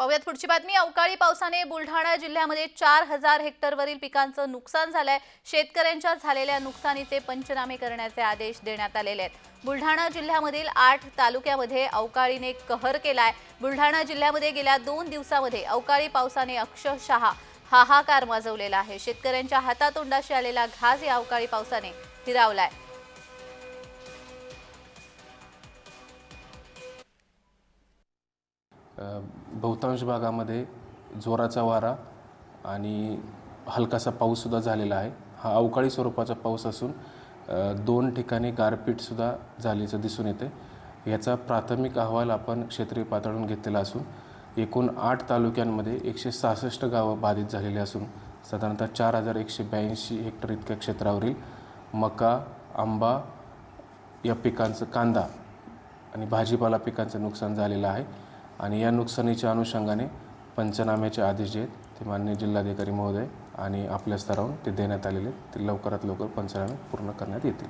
पाहूयात. पुढची बातमी अवकाळी पावसाने बुलढाणा जिल्ह्यामध्ये चार हजार हेक्टरवरील पिकांचं नुकसान झालंय. शेतकऱ्यांच्या झालेल्या नुकसानीचे पंचनामे करण्याचे आदेश देण्यात आलेले आहेत. बुलढाणा जिल्ह्यामधील आठ तालुक्यामध्ये अवकाळीने कहर केलाय. बुलढाणा जिल्ह्यामध्ये गेल्या दोन दिवसामध्ये अवकाळी पावसाने अक्षरशः हाहाकार माजवलेला आहे. शेतकऱ्यांच्या हातातोंडाशी आलेला घास या अवकाळी पावसाने हिरावलाय. बहुतांश भागामध्ये जोराचा वारा आणि हलकासा पाऊससुद्धा झालेला आहे. हा अवकाळी स्वरूपाचा पाऊस असून दोन ठिकाणी गारपीटसुद्धा झाल्याचं दिसून येते. याचा प्राथमिक अहवाल आपण क्षेत्रीय पातळीवरून घेतलेला असून एकूण आठ तालुक्यांमध्ये एकशे सहासष्ट गावं बाधित झालेली असून साधारणतः चार हजार एकशे ब्याऐंशी हेक्टर इतक्या क्षेत्रावरील मका आंबा या पिकांचं कांदा आणि भाजीपाला पिकांचं नुकसान झालेलं आहे. आणि या नुकसानीच्या अनुषंगाने पंचनाम्याचे आदेश जे आहेत ते माननीय जिल्हाधिकारी महोदय आणि आपल्या स्तरावरून ते देण्यात आलेले आहेत. ते लवकरात लवकर पंचनामे पूर्ण करण्यात येतील